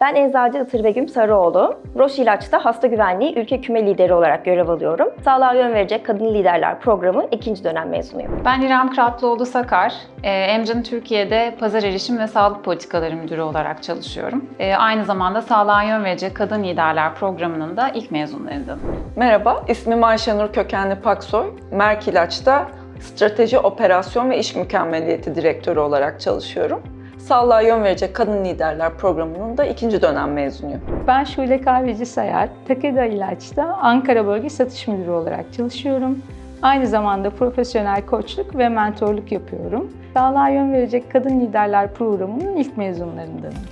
Ben Eczacı Itır Begüm Sarıoğlu. Roche İlaç'ta hasta güvenliği ülke küme lideri olarak görev alıyorum. Sağlığa yön verecek kadın liderler programı ikinci dönem mezunuyum. Ben İrem Kıratlıoğlu Sakar. E, Emcan Türkiye'de Pazar Erişim ve Sağlık Politikaları Müdürü olarak çalışıyorum. E, aynı zamanda Sağlığa Yön Verecek Kadın Liderler programının da ilk mezunlarındanım. Merhaba, ismim Ayşenur Kökenli Paksoy. Merk İlaç'ta Strateji, Operasyon ve İş Mükemmeliyeti Direktörü olarak çalışıyorum. Sağlığa Yön Verecek Kadın Liderler programının da ikinci dönem mezunuyum. Ben Şule Kahveci Sayar, Takeda İlaç'ta Ankara Bölge Satış Müdürü olarak çalışıyorum. Aynı zamanda profesyonel koçluk ve mentorluk yapıyorum. Sağlığa yön verecek Kadın Liderler programının ilk mezunlarındanım.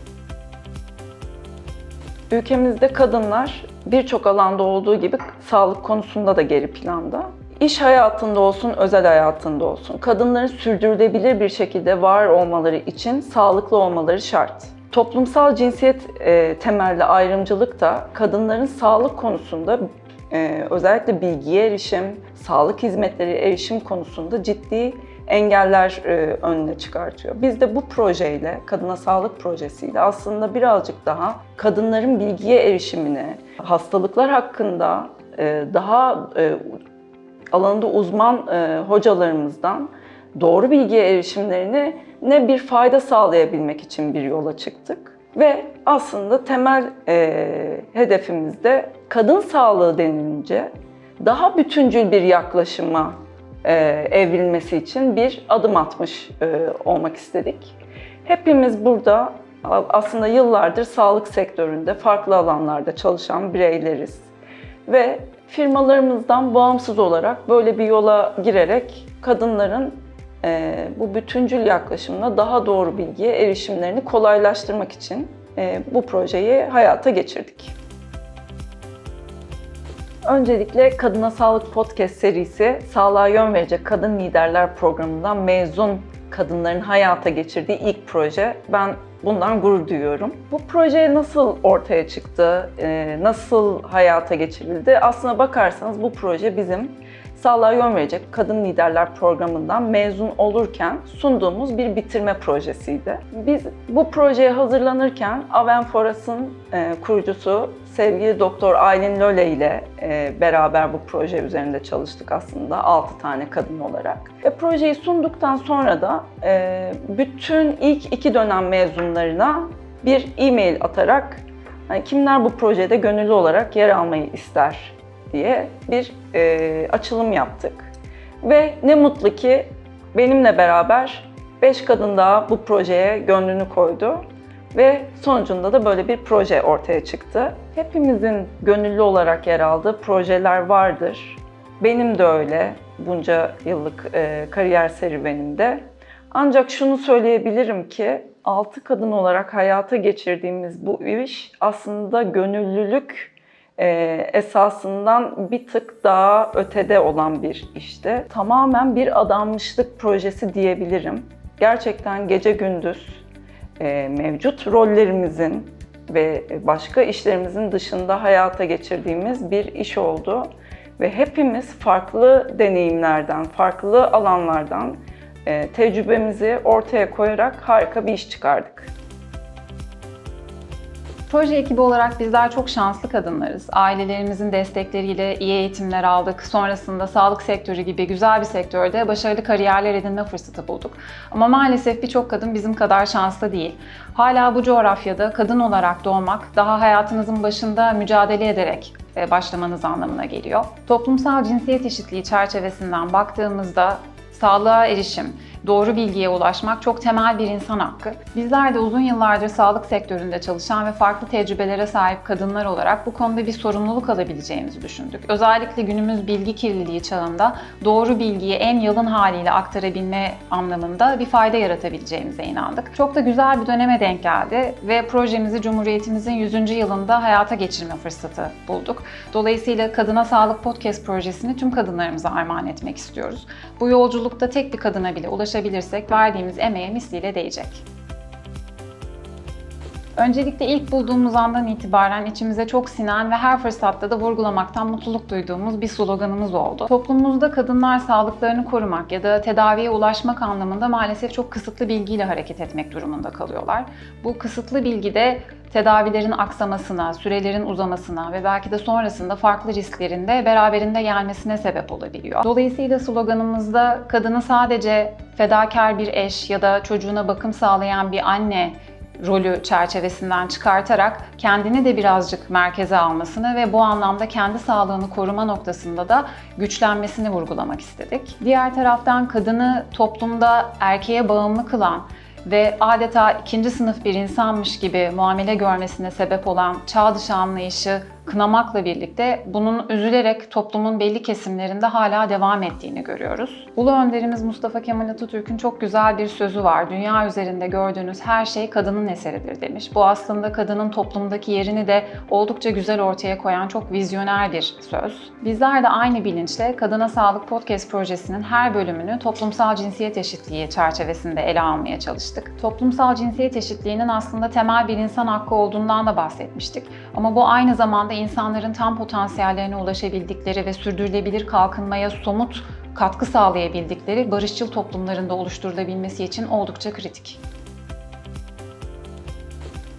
Ülkemizde kadınlar birçok alanda olduğu gibi sağlık konusunda da geri planda. İş hayatında olsun, özel hayatında olsun kadınların sürdürülebilir bir şekilde var olmaları için sağlıklı olmaları şart. Toplumsal cinsiyet e, temelli ayrımcılık da kadınların sağlık konusunda e, özellikle bilgiye erişim, sağlık hizmetleri erişim konusunda ciddi engeller e, önüne çıkartıyor. Biz de bu projeyle, Kadına Sağlık Projesi'yle aslında birazcık daha kadınların bilgiye erişimine, hastalıklar hakkında e, daha e, alanında uzman e, hocalarımızdan doğru bilgiye erişimlerine ne bir fayda sağlayabilmek için bir yola çıktık. Ve aslında temel e, hedefimiz de kadın sağlığı denilince daha bütüncül bir yaklaşıma e, evrilmesi için bir adım atmış e, olmak istedik. Hepimiz burada aslında yıllardır sağlık sektöründe farklı alanlarda çalışan bireyleriz. Ve firmalarımızdan bağımsız olarak böyle bir yola girerek kadınların e, bu bütüncül yaklaşımla daha doğru bilgiye erişimlerini kolaylaştırmak için e, bu projeyi hayata geçirdik. Öncelikle Kadına Sağlık Podcast serisi Sağlığa Yön Verecek Kadın Liderler programından mezun kadınların hayata geçirdiği ilk proje. Ben bundan gurur duyuyorum. Bu proje nasıl ortaya çıktı, e, nasıl hayata geçirildi? Aslına bakarsanız bu proje bizim Sağlığa Yön Verecek Kadın Liderler programından mezun olurken sunduğumuz bir bitirme projesiydi. Biz bu projeye hazırlanırken Avenforas'ın e, kurucusu sevgili Doktor Aylin Löle ile e, beraber bu proje üzerinde çalıştık aslında 6 tane kadın olarak. Ve projeyi sunduktan sonra da e, bütün ilk iki dönem mezunlarına bir e-mail atarak hani kimler bu projede gönüllü olarak yer almayı ister diye bir e, açılım yaptık. Ve ne mutlu ki benimle beraber 5 kadın daha bu projeye gönlünü koydu. Ve sonucunda da böyle bir proje ortaya çıktı. Hepimizin gönüllü olarak yer aldığı projeler vardır. Benim de öyle bunca yıllık e, kariyer serüvenimde. Ancak şunu söyleyebilirim ki 6 kadın olarak hayata geçirdiğimiz bu iş aslında gönüllülük e, esasından bir tık daha ötede olan bir işte. Tamamen bir adanmışlık projesi diyebilirim. Gerçekten gece gündüz mevcut rollerimizin ve başka işlerimizin dışında hayata geçirdiğimiz bir iş oldu. Ve hepimiz farklı deneyimlerden, farklı alanlardan e, tecrübemizi ortaya koyarak harika bir iş çıkardık. Proje ekibi olarak bizler çok şanslı kadınlarız. Ailelerimizin destekleriyle iyi eğitimler aldık. Sonrasında sağlık sektörü gibi güzel bir sektörde başarılı kariyerler edinme fırsatı bulduk. Ama maalesef birçok kadın bizim kadar şanslı değil. Hala bu coğrafyada kadın olarak doğmak daha hayatınızın başında mücadele ederek e, başlamanız anlamına geliyor. Toplumsal cinsiyet eşitliği çerçevesinden baktığımızda sağlığa erişim, doğru bilgiye ulaşmak çok temel bir insan hakkı. Bizler de uzun yıllardır sağlık sektöründe çalışan ve farklı tecrübelere sahip kadınlar olarak bu konuda bir sorumluluk alabileceğimizi düşündük. Özellikle günümüz bilgi kirliliği çağında doğru bilgiyi en yalın haliyle aktarabilme anlamında bir fayda yaratabileceğimize inandık. Çok da güzel bir döneme denk geldi ve projemizi Cumhuriyetimizin 100. yılında hayata geçirme fırsatı bulduk. Dolayısıyla Kadına Sağlık Podcast projesini tüm kadınlarımıza armağan etmek istiyoruz. Bu yolculukta tek bir kadına bile ulaşabilirsek verdiğimiz emeğe misliyle değecek. Öncelikle ilk bulduğumuz andan itibaren içimize çok sinen ve her fırsatta da vurgulamaktan mutluluk duyduğumuz bir sloganımız oldu. Toplumumuzda kadınlar sağlıklarını korumak ya da tedaviye ulaşmak anlamında maalesef çok kısıtlı bilgiyle hareket etmek durumunda kalıyorlar. Bu kısıtlı bilgi de tedavilerin aksamasına, sürelerin uzamasına ve belki de sonrasında farklı risklerin de beraberinde gelmesine sebep olabiliyor. Dolayısıyla sloganımızda kadını sadece fedakar bir eş ya da çocuğuna bakım sağlayan bir anne rolü çerçevesinden çıkartarak kendini de birazcık merkeze almasını ve bu anlamda kendi sağlığını koruma noktasında da güçlenmesini vurgulamak istedik. Diğer taraftan kadını toplumda erkeğe bağımlı kılan ve adeta ikinci sınıf bir insanmış gibi muamele görmesine sebep olan çağ dışı anlayışı kınamakla birlikte bunun üzülerek toplumun belli kesimlerinde hala devam ettiğini görüyoruz. Ulu önderimiz Mustafa Kemal Atatürk'ün çok güzel bir sözü var. Dünya üzerinde gördüğünüz her şey kadının eseridir demiş. Bu aslında kadının toplumdaki yerini de oldukça güzel ortaya koyan çok vizyoner bir söz. Bizler de aynı bilinçle Kadına Sağlık Podcast projesinin her bölümünü toplumsal cinsiyet eşitliği çerçevesinde ele almaya çalıştık. Toplumsal cinsiyet eşitliğinin aslında temel bir insan hakkı olduğundan da bahsetmiştik. Ama bu aynı zamanda insanların tam potansiyellerine ulaşabildikleri ve sürdürülebilir kalkınmaya somut katkı sağlayabildikleri barışçıl toplumlarında oluşturulabilmesi için oldukça kritik.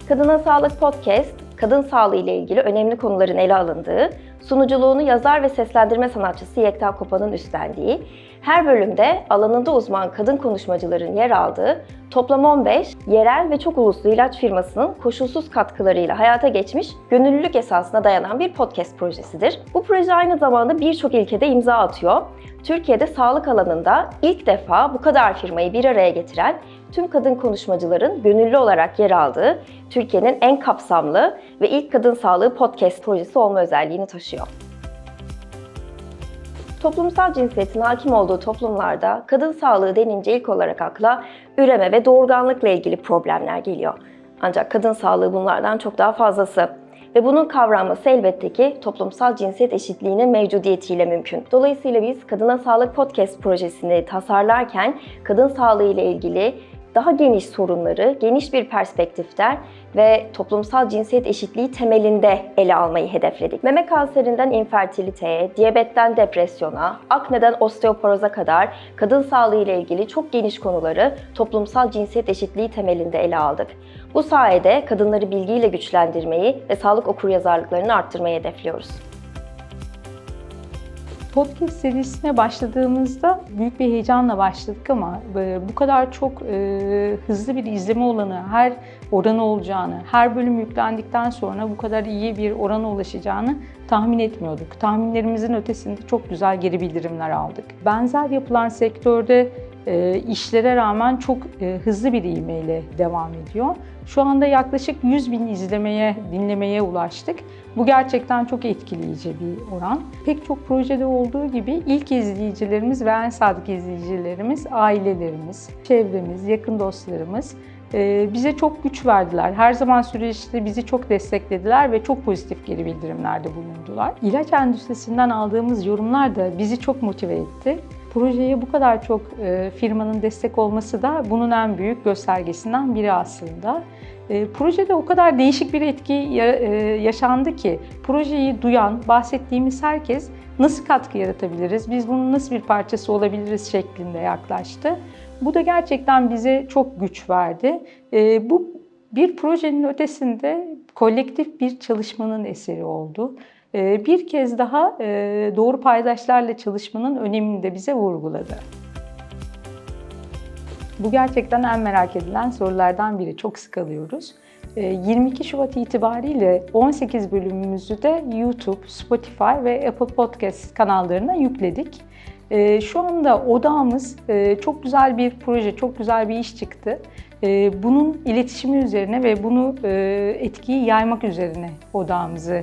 Kadına Sağlık Podcast, kadın sağlığı ile ilgili önemli konuların ele alındığı, sunuculuğunu yazar ve seslendirme sanatçısı Yekta Kopa'nın üstlendiği, her bölümde alanında uzman kadın konuşmacıların yer aldığı, toplam 15 yerel ve çok uluslu ilaç firmasının koşulsuz katkılarıyla hayata geçmiş, gönüllülük esasına dayanan bir podcast projesidir. Bu proje aynı zamanda birçok ilkede imza atıyor. Türkiye'de sağlık alanında ilk defa bu kadar firmayı bir araya getiren tüm kadın konuşmacıların gönüllü olarak yer aldığı Türkiye'nin en kapsamlı ve ilk kadın sağlığı podcast projesi olma özelliğini taşıyor. Toplumsal cinsiyetin hakim olduğu toplumlarda kadın sağlığı denince ilk olarak akla üreme ve doğurganlıkla ilgili problemler geliyor. Ancak kadın sağlığı bunlardan çok daha fazlası. Ve bunun kavranması elbette ki toplumsal cinsiyet eşitliğinin mevcudiyetiyle mümkün. Dolayısıyla biz Kadına Sağlık Podcast projesini tasarlarken kadın sağlığı ile ilgili daha geniş sorunları, geniş bir perspektiften ve toplumsal cinsiyet eşitliği temelinde ele almayı hedefledik. Meme kanserinden infertiliteye, diyabetten depresyona, akneden osteoporoza kadar kadın sağlığı ile ilgili çok geniş konuları toplumsal cinsiyet eşitliği temelinde ele aldık. Bu sayede kadınları bilgiyle güçlendirmeyi ve sağlık okuryazarlıklarını arttırmayı hedefliyoruz. Podcast serisine başladığımızda büyük bir heyecanla başladık ama e, bu kadar çok e, hızlı bir izleme olanı, her oranı olacağını, her bölüm yüklendikten sonra bu kadar iyi bir orana ulaşacağını tahmin etmiyorduk. Tahminlerimizin ötesinde çok güzel geri bildirimler aldık. Benzer yapılan sektörde işlere rağmen çok e, hızlı bir ivmeyle devam ediyor. Şu anda yaklaşık 100 bin izlemeye, dinlemeye ulaştık. Bu gerçekten çok etkileyici bir oran. Pek çok projede olduğu gibi ilk izleyicilerimiz ve en sadık izleyicilerimiz ailelerimiz, çevremiz, yakın dostlarımız e, bize çok güç verdiler. Her zaman süreçte bizi çok desteklediler ve çok pozitif geri bildirimlerde bulundular. İlaç endüstrisinden aldığımız yorumlar da bizi çok motive etti. Projeye bu kadar çok e, firmanın destek olması da bunun en büyük göstergesinden biri aslında. E, projede o kadar değişik bir etki e, yaşandı ki projeyi duyan, bahsettiğimiz herkes nasıl katkı yaratabiliriz, biz bunun nasıl bir parçası olabiliriz şeklinde yaklaştı. Bu da gerçekten bize çok güç verdi. Bu bir projenin ötesinde kolektif bir çalışmanın eseri oldu. E, bir kez daha e, doğru paydaşlarla çalışmanın önemini de bize vurguladı. Bu gerçekten en merak edilen sorulardan biri. Çok sık alıyoruz. E, 22 Şubat itibariyle 18 bölümümüzü de YouTube, Spotify ve Apple Podcast kanallarına yükledik. E, Şu anda odağımız e, çok güzel bir proje, çok güzel bir iş çıktı. Bunun iletişimi üzerine ve bunu e, etkiyi yaymak üzerine odağımızı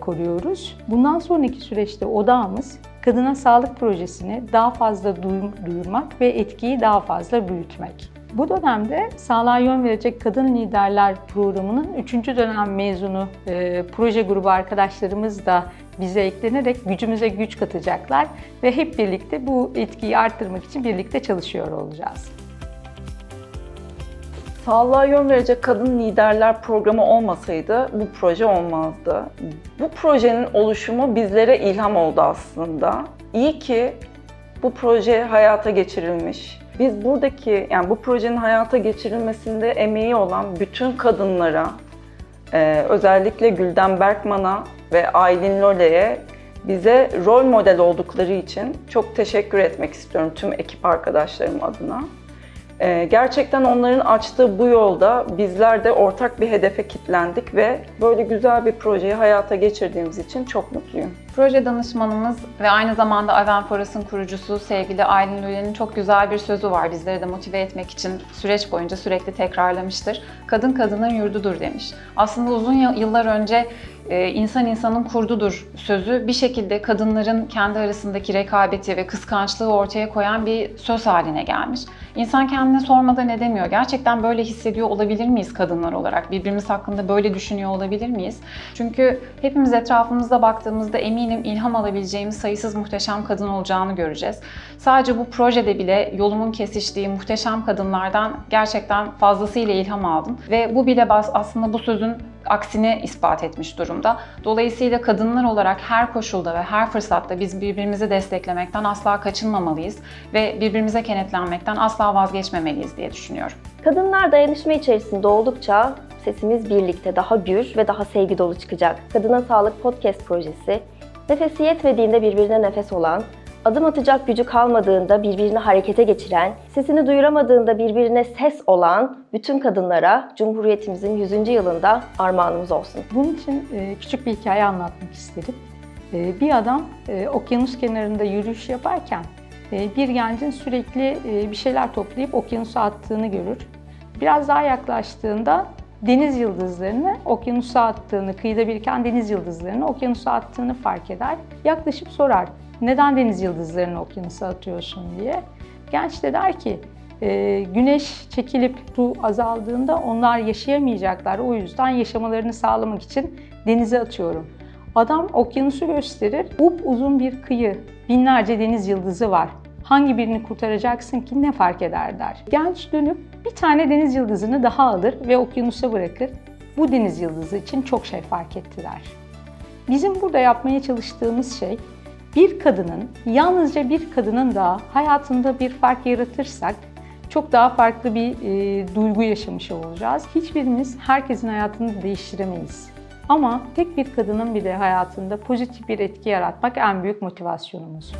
koruyoruz. Bundan sonraki süreçte odağımız kadına sağlık projesini daha fazla duy- duyurmak ve etkiyi daha fazla büyütmek. Bu dönemde sağlığa yön verecek Kadın Liderler programının 3. dönem mezunu e, proje grubu arkadaşlarımız da bize eklenerek gücümüze güç katacaklar ve hep birlikte bu etkiyi arttırmak için birlikte çalışıyor olacağız. Sağlığa yön verecek kadın liderler programı olmasaydı bu proje olmazdı. Bu projenin oluşumu bizlere ilham oldu aslında. İyi ki bu proje hayata geçirilmiş. Biz buradaki, yani bu projenin hayata geçirilmesinde emeği olan bütün kadınlara, e, özellikle Gülden Berkman'a ve Aylin Lole'ye bize rol model oldukları için çok teşekkür etmek istiyorum tüm ekip arkadaşlarım adına. Ee, gerçekten onların açtığı bu yolda bizler de ortak bir hedefe kilitlendik ve böyle güzel bir projeyi hayata geçirdiğimiz için çok mutluyum. Proje danışmanımız ve aynı zamanda Avenforas'ın kurucusu sevgili Aylin Lüle'nin çok güzel bir sözü var. Bizleri de motive etmek için süreç boyunca sürekli tekrarlamıştır. Kadın kadının yurdudur demiş. Aslında uzun yıllar önce insan insanın kurdudur sözü bir şekilde kadınların kendi arasındaki rekabeti ve kıskançlığı ortaya koyan bir söz haline gelmiş. İnsan kendine sormadan edemiyor. Gerçekten böyle hissediyor olabilir miyiz kadınlar olarak? Birbirimiz hakkında böyle düşünüyor olabilir miyiz? Çünkü hepimiz etrafımızda baktığımızda eminim ilham alabileceğimiz sayısız muhteşem kadın olacağını göreceğiz. Sadece bu projede bile yolumun kesiştiği muhteşem kadınlardan gerçekten fazlasıyla ilham aldım. Ve bu bile aslında bu sözün aksini ispat etmiş durumda. Dolayısıyla kadınlar olarak her koşulda ve her fırsatta biz birbirimizi desteklemekten asla kaçınmamalıyız ve birbirimize kenetlenmekten asla vazgeçmemeliyiz diye düşünüyorum. Kadınlar dayanışma içerisinde oldukça sesimiz birlikte daha gür ve daha sevgi dolu çıkacak. Kadına Sağlık Podcast projesi, nefesi yetmediğinde birbirine nefes olan, adım atacak gücü kalmadığında birbirini harekete geçiren, sesini duyuramadığında birbirine ses olan bütün kadınlara Cumhuriyetimizin 100. yılında armağanımız olsun. Bunun için e, küçük bir hikaye anlatmak istedim. E, bir adam e, okyanus kenarında yürüyüş yaparken bir gencin sürekli bir şeyler toplayıp okyanusa attığını görür. Biraz daha yaklaştığında deniz yıldızlarını okyanusa attığını, kıyıda biriken deniz yıldızlarını okyanusa attığını fark eder. Yaklaşıp sorar, neden deniz yıldızlarını okyanusa atıyorsun diye. Genç de der ki, e, güneş çekilip su azaldığında onlar yaşayamayacaklar. O yüzden yaşamalarını sağlamak için denize atıyorum. Adam okyanusu gösterir. Up uzun bir kıyı, binlerce deniz yıldızı var. Hangi birini kurtaracaksın ki ne fark eder der. Genç dönüp bir tane deniz yıldızını daha alır ve okyanusa bırakır. Bu deniz yıldızı için çok şey fark etti der. Bizim burada yapmaya çalıştığımız şey bir kadının, yalnızca bir kadının da hayatında bir fark yaratırsak çok daha farklı bir e, duygu yaşamış olacağız. Hiçbirimiz herkesin hayatını değiştiremeyiz. Ama tek bir kadının bile hayatında pozitif bir etki yaratmak en büyük motivasyonumuz.